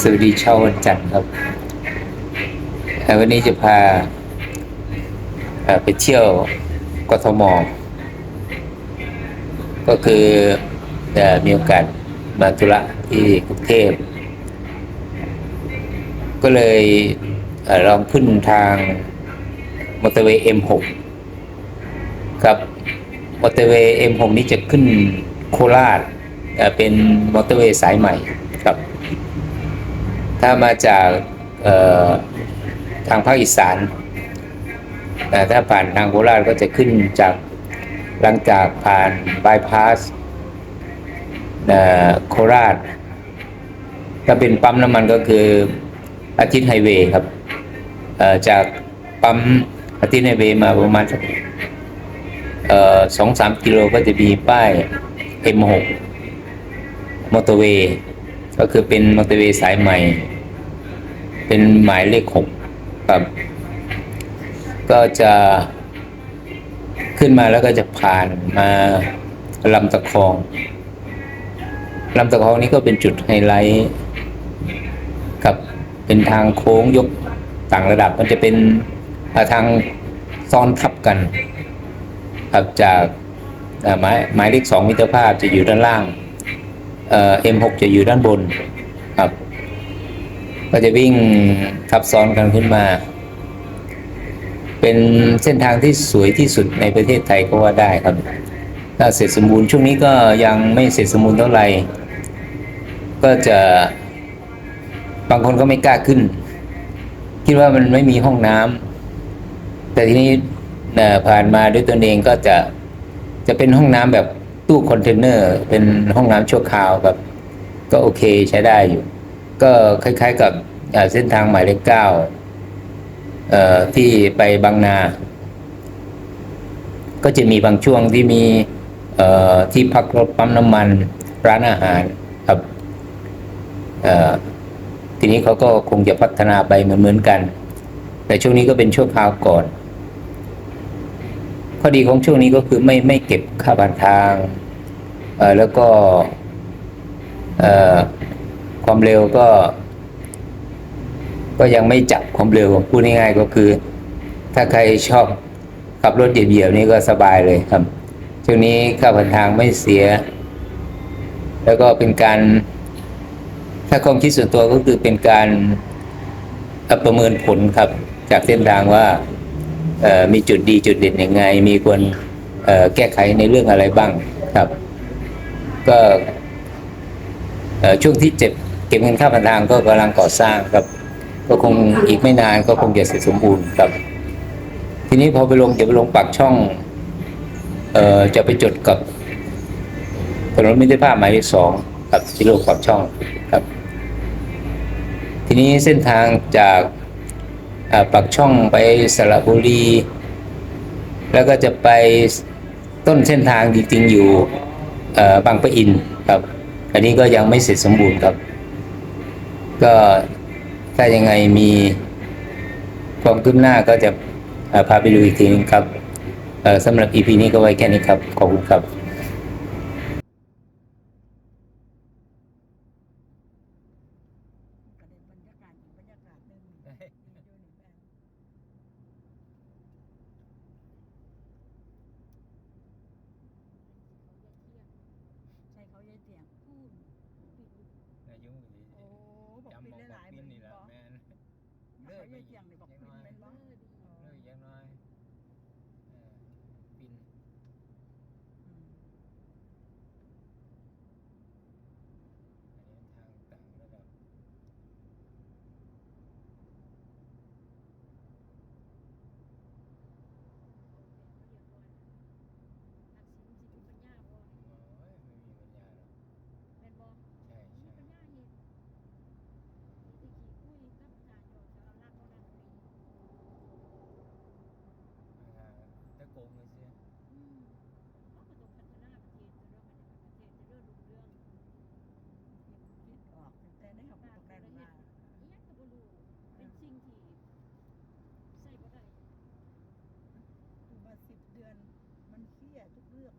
สวัสดีเช้าวันจันทร์ครับ วันนี้จะพาไปเที่ยวกทม ก็คือมีโอกาสมาธุระที่กรุงเทพ ก็เลยอลองขึ้นทางมอเตอร์เวย์ M6 ครับมอเตอร์เวย์ M6 นี้จะขึ้นโคราช เป็นมอเตอร์เวย์สายใหม่ครับ ถ้ามาจากทางภาคอีสานแต่ถ้าผ่านทางโคราชก็จะขึ้นจากหลังจากผ่านบายพาสโคราชถ้าเป็นปั๊มน้ำมันก็คืออาทิตย์ไฮเวย์ครับจากปั๊มอาทิตย์ไฮเวย์มาประมาณสักเอ่อสองสามกิโลก็จะมีป้าย M6 มอเตอร์เวย์ก็คือเป็นมอเตอร์เวย์สายใหม่ เป็นหมายเลขหกครับ ก็จะขึ้นมาแล้วก็จะผ่านมาลำตะคองลำตะคองนี้ก็เป็นจุดไฮไลท์กับเป็นทางโค้งยกต่างระดับมันจะเป็นาทางซ้อนทับกันครับจากหมายหมายเลขสองมิตรภาพจะอยู่ด้านล่าง เอ่อ M6 จะอยู่ด้านบนครับ ก็จะวิ่งทับซ้อนกันขึ้นมา เป็นเส้นทางที่สวยที่สุดในประเทศไทยก็ว่าได้ครับถ้าเสร็จสมบูรณ์ช่วงนี้ก็ยังไม่เสร็จสมบูรณ์เท่าไหร่ ก็จะบางคนก็ไม่กล้าขึ้น คิดว่ามันไม่มีห้องน้ำแต่ทีนี้ผ่านมาด้วยตนเองก็จะจะเป็นห้องน้ำแบบ ตู้คอนเทนเนอร์เป็นห้องน้ำชั่วคราวแบบก็โอเคใช้ได้อยู่ ก็คล้ายๆกับเส้นทางหมายเลขเก้าที่ไปบางนา ก็จะมีบางช่วงที่มีที่พักรถปั๊มน้ำมันร้านอาหารครับทีนี้เขาก็คงจะพัฒนาไปเหมือนๆกัน แต่ช่วงนี้ก็เป็นช่วงคราวก่อน ข้อดีของช่วงนี้ก็คือไม่ไม่เก็บค่าผ่านทางเอ่อแล้วก็เอ่อความเร็วก็ ก็ยังไม่จับความเร็วพูดง่ายๆก็คือ ถ้าใครชอบขับรถเหยียบๆนี่ก็สบายเลยครับช่วงนี้ค่าผ่านทางไม่เสีย แล้วก็เป็นการ ถ้าความคิดส่วนตัวก็คือเป็นการประเมินผลครับ จากเส้นทางว่า มีจุดดีจุดเด่นยังไง มีควรแก้ไขในเรื่องอะไรบ้างครับ ก็ช่วงที่เจ็บเก็บเงินค่าผ่านทางก็กำลังก่อสร้างครับ ก็คงอีกไม่นานก็คงจะเสร็จสมบูรณ์ครับ ทีนี้พอไปลงจะไปลงปากช่องเอ่อจะไปจดกับถนนมิตรภาพหมายเลขสองครับที่โลกปากช่องครับ ทีนี้เส้นทางจาก ปากช่องไปสระบุรี แล้วก็จะไปต้นเส้นทางจริงๆอยู่บางปะอินครับ อันนี้ก็ยังไม่เสร็จสมบูรณ์ครับ ก็ถ้ายังไงมีความคืบหน้าก็จะพาไปดูอีกทีนึงครับสำหรับ EP นี้ก็ไว้แค่นี้ครับ ขอบคุณครับ ก็ได้บรรยากาศอีกบรรยากาศหนึ่งดีอยู่นี่แม่ใช่เขายายเตียงพูดโอ้บอกปีนหลายๆเหมือนบ่เขายายเตียงนี่บอกปีนเป็นบ่ เลยยังน้อยปิน อืม ทางต่างระดับ โอ้ยไม่มีปัญญาหรอกใช่ใช่อ่าตะโกงเลยเสีย คิดออกตั้งแต่ได้ học ตกแรงมา อยู่มาสิบเดื อน มันเครียดทุกเรื่อง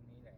รงนี้เลย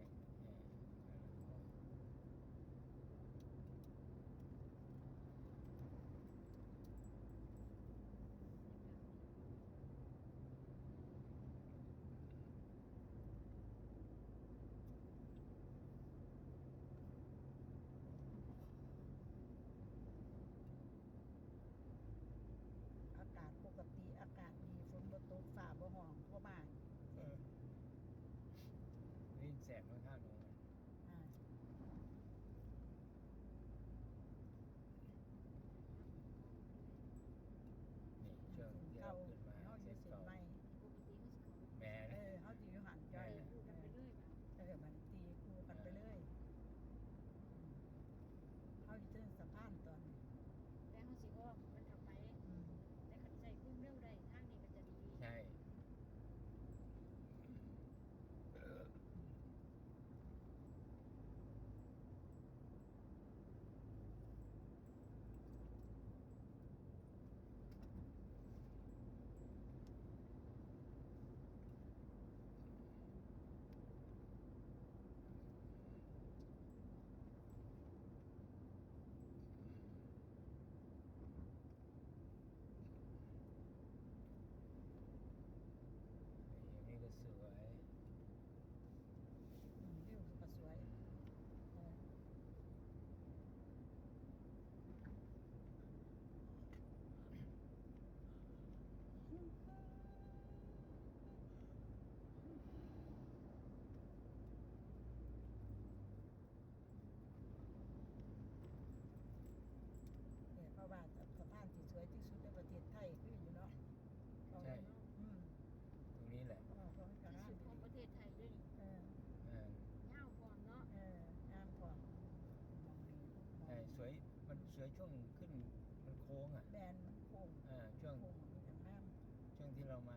mà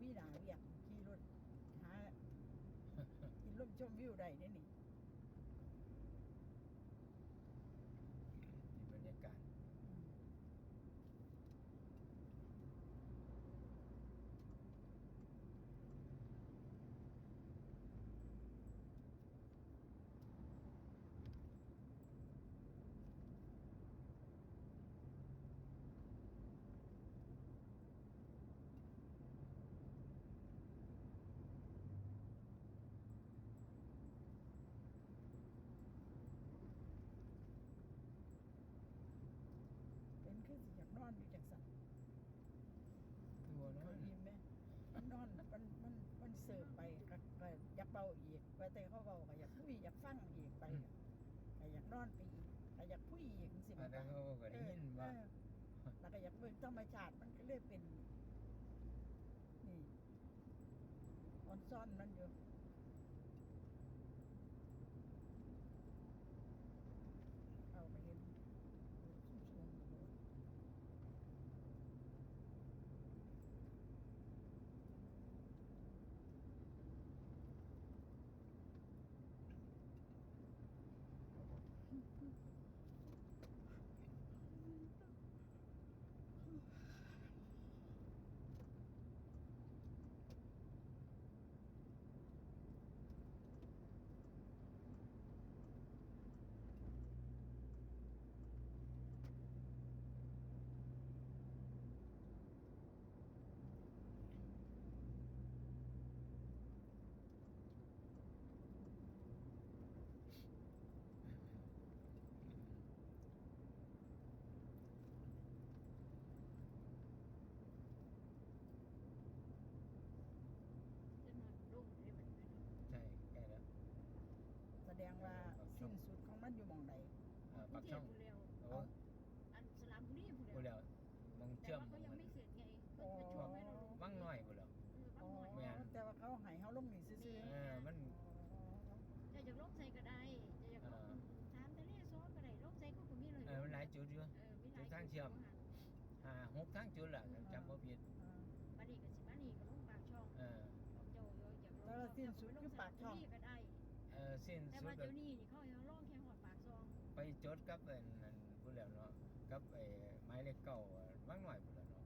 มีหนาเวียกขี่รถหากินลมชมวิวได้เนี่ยนี่ อนอยู่จากสัตว์ตัวน้อเก้ายอี้แมมันนอนมันมันมันเสิร์ฟไปก็ก็อยากเบาอีกไปแต่เขาเบาก็อยากพุยอยากฟังอีกไปก็อยากนอนไปอีกอยากพุยอีกสิมาดังเขาก็ได้ยินว่าเออเออแล้วก็อยากเบิ่งธรรมชาติมันก็เลยเป็น นี่อ่อนซ่อนมันอยู่ จุดอยู่ เออมีหลายจุดทางเชื่อมห้าหกทางจุดล่ะจำบ่ผิดอ่าบัดนี้ก็สิมานี่ก็ลงปากช่องเออบอกเจ้าเอออยากลงแล้วสิ้นสุดคือปากช่อง นี่ก็ได้ เออสิ้นแต่สุดว่าก็เดี๋ยวนี้นี่เขาเอาลงแค่หอดปากซองไปจดกับอันนั้นพูดแล้วเนาะกับไอ้ไม้เลขเก้าว่างน้อยพูดแล้วเนาะ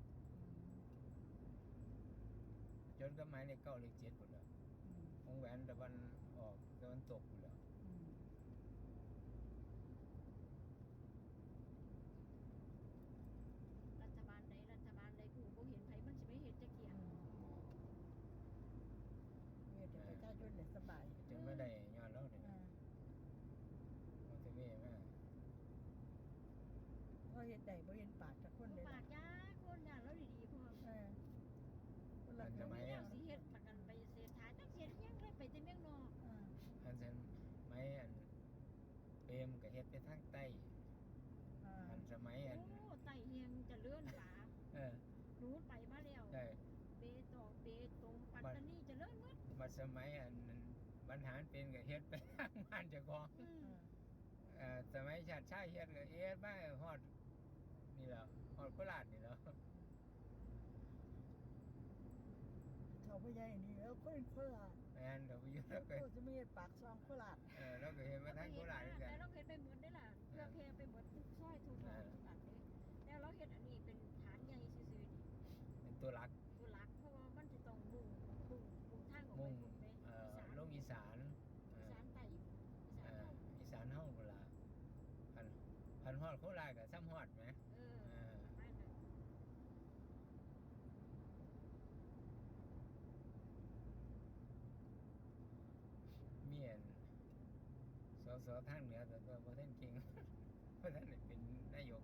จดกับไม้เลขเก้าเลขเจ็ดพูดแล้วอืมวงแหวนตะวันออกตะวันตกพูดแล้ว อืม รัฐบาลใดรัฐบาลใดกูบ่เห็นไผมันสิไม่เห็นจะเกีย อืมเวียดประชาชนเนี่ยสบาย จนไม่ได้ย้อนแล้วนี่ อ่า นะมอเตอร์เวย์มา เพราะเห็นใดบ่เห็นปากจากคนเลยปากยาคนยาแล้วดีๆพอเออคนละทำไมแล้อะวสิเฮ็ดประกันไปเสียท้ายจักเสียยังเลยไปแต่เมืองนอกอ่าอันเซนไม้อันเปรมก็เฮ็ดไปทางใต้อ่าอันสมัยอันโอ้ไตเฮียงจะเลื่อนป่าเออหนูไปมาแล้วได้เบตองเบตงปัตตานีจะเลื่อนหมดบัดสมัยอันนั้นบรรหารเป็นก็เฮ็ดไปทางบ้านเจ้าของอืมอ่าเอ่อสมัยชาติชายเฮ็ดก็เฮ็ดมาฮอด นี่แหล้วฮอดโคราชนี่แหล้วเขาพ่อใหญ่นี่แล้วคนโคราชแม่นเดี๋ยวไปอยู่แล้วก็โคจะมีปากซองโคราชเออแล้วก็เฮ็ดมาทางโคราชด้วยกันแล้วเราเฮ็ดไปหมดได้ล่ะเพื่อแค่ไปหมดทุกซอยทุกซอยทุกอันเลยแล้วเราเฮ็ดอันนี้เป็นฐานใหญ่ซื่อๆนี่เป็นตัวหลักตัวหลักเพราะว่ามันจะต้องมุ่งมุ่งมุ่งทางออกไปมุ่งพุ่นไปเอ่ออีสานลงอีสานเออีอสานใต้อีสานเอ่อเฮาอีสานเฮาพุ่นล่ะพันพันฮอดโคราชก็ซ้ำฮอดแหม เออ เออ ไม่เลย เมียน สสทางเหนือแต่ว่าบ่ทันเก่งเพราะท่านเป็นนายก